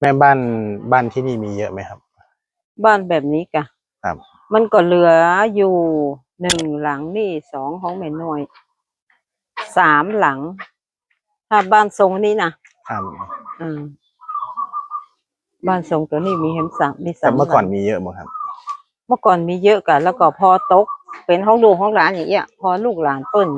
แม่บ้านบ้านที่นี่มีเยอะไหมครับ บ้านแบบนี้กะครับ มันก็เหลืออยู่หนึ่งหลังนี่สองของแม่น้อยสามหลัง ถ้าบ้านทรงนี้นะครับอืมบ้านทรงตัวนี้มีเห็นสามมีสาแต่มเมื่อก่อนหลังมีเยอะมั้งครับ เมื่อก่อนมีเยอะกันแล้วก็พอตก เป็นห้องลูกห้องหลานอย่างเงี้ยพอลูกหลานเปิ้น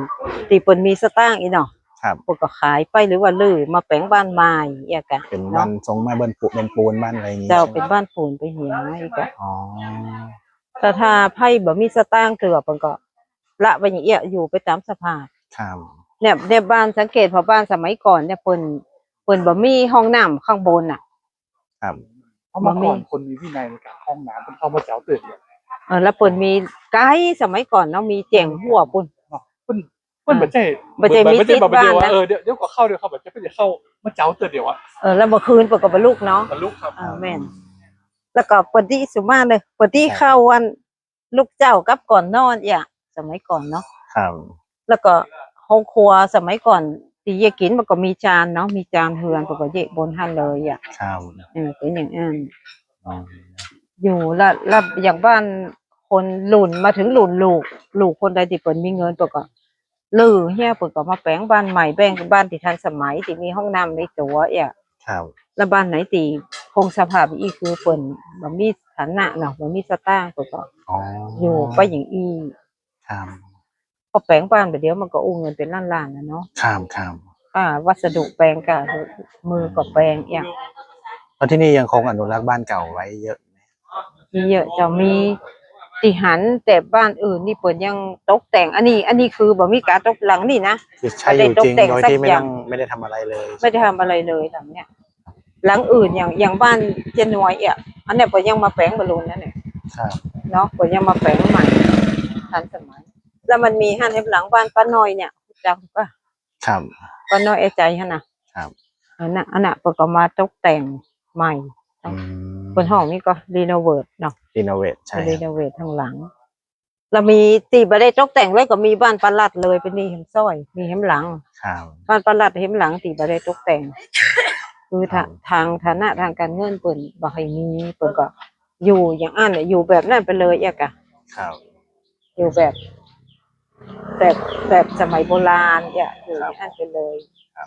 ตีเปิ้นมีสตางค์อีเนาะ ครับเปิ้นก็ขายไปหรือว่าลือมาแปลงบ้านไม้อย่างเงี้ยกะเป็นบ้านเนาะทรงไม้เบิ้ลปูเป็นปูนบ้านอะไรอย่างงี้เจ้าใช่ไหมเป็นบ้านปูนไปเหียอีกอะอ๋อแต่ถ้าไพ่บ่มีสตางค์เถื่อเปิ้นก็ ละไปอย่างเงี้ยอยู่ไปตามสภาพครับเนี่ยเนี่ยบ้านสังเกตพอบ้านสมัยก่อนเนี่ยเปิ้นเปิ้นบ่มีห้องน้ำข้างบนน่ะ ครับเพราะเมื่อก่อนบ่มีคนมีวินัยในการห้องน้ำเป็นเข้ามาเจ้าตื่นเนี่ยเออแล้วเปิ้นมีไกด์สมัยก่อนเนาะมีเจ๋งหัวปุ่นเนาะเพิ่น เพิ่นแบบใจบ่ใช่มีบ่ใช่แบบติดบ้านเดียวว่านะเออเดี๋ยวเดี๋ยวก็เข้าเดี๋ยวเข้าแบบจะเพิ่นจะเข้ามาเจ้าตื่นเดียวอะเออแล้วเมื่อคืนเปิ้นก็บ่ลุกเนาะบรรลุครับอ่าแม่นแล้วก็เปิ้นที่สุมาเลยเปิ้นที่เข้าวันลูกเจ้ากับก่อนนอนอะสมัยก่อนเนาะครับแล้วก็ห้องครัวสมัยก่อนที่เยกินมันก็มีจานเนาะมีจานเฮือนเปิ้นก็เยะบนหันเลยอะครับเออเป็นอย่างนั้นอ๋ออยู่แล้วแล้วอย่างบ้านคนหลุนมาถึงหลุนลูก ลูกคนใดที่เปิดมีเงินเปิดก็ ลือเฮียเปิดก็มาแปลงบ้านใหม่แบ่งเป็นบ้านที่ทันสมัยที่มีห้องน้ำในตัวเอะครับแล้วบ้านไหนที่คงสภาพอีกคือเปิ่นบ่มีฐานะเนาะบ่มีสตางค์เปิดก็อ๋อออยู่ไปอย่างอีครับพอแปลงบ้านไปเดี๋ยวมันก็อู้เงินเป็นล้านๆนะเนาะครับครับอ่า วัสดุแปลงก็มือก็แปลงอย่างเพราะที่นี่ยังคงอนุรักษ์บ้านเก่าไว้เยอะมีเยอะจะมี ติหันแต่บ้านอื่นนี่เปิดยังตกแต่ง อันนี้ อันนี้คือบ่มีการตกหลังนี่นะ คือใช้อยู่จริงไม่ได้ตกแต่งโดยสักที่ไม่อต้ย่าองงไม่ได้ทำอะไรเลยไม่ได้ทำอะไรเลยหลังเนี้ยหลังอื่นอย่างอย่างบ้านเจนวยอะอันเนี้ยเปิดยังมาแปลงบอลลูนนั่นเนี่ยครับเนาะเปิดยังมาแปลงใหม่ทันสมัย แล้วมันมีหันให้หลังบ้านป้าน้อยเนี่ยจำป่ะครับ ป้าน้อยไอ้ใจฮะนะครับ อันน่ะอันน่ะเปิดก็มาตกแต่งใหม่ อืมบ นห้องนี่ก็รีโนเวทเนาะรีโนเวทใช่รีคโนรับเวททางหลังเรามีตีบ่ได้ตกแต่งเลยก็มีบ้านประหลัดเลยเป็นนี่เห็มซ้อย มีเห็มหลังครับบ้านประหลัดเห็มหลังตีบ่ได้ตกแต่ง คือทาครับทางฐานะทางการเงินเปิ่นบ่ให้มีเปิ่นก็ อยู่อย่างอันน่ะอยู่แบบนั้นไปเลยเอกอะครับอยู่แบบ แบบแบบสมัยโบราณอย่าอยู่อย่างอันไปเลยครับ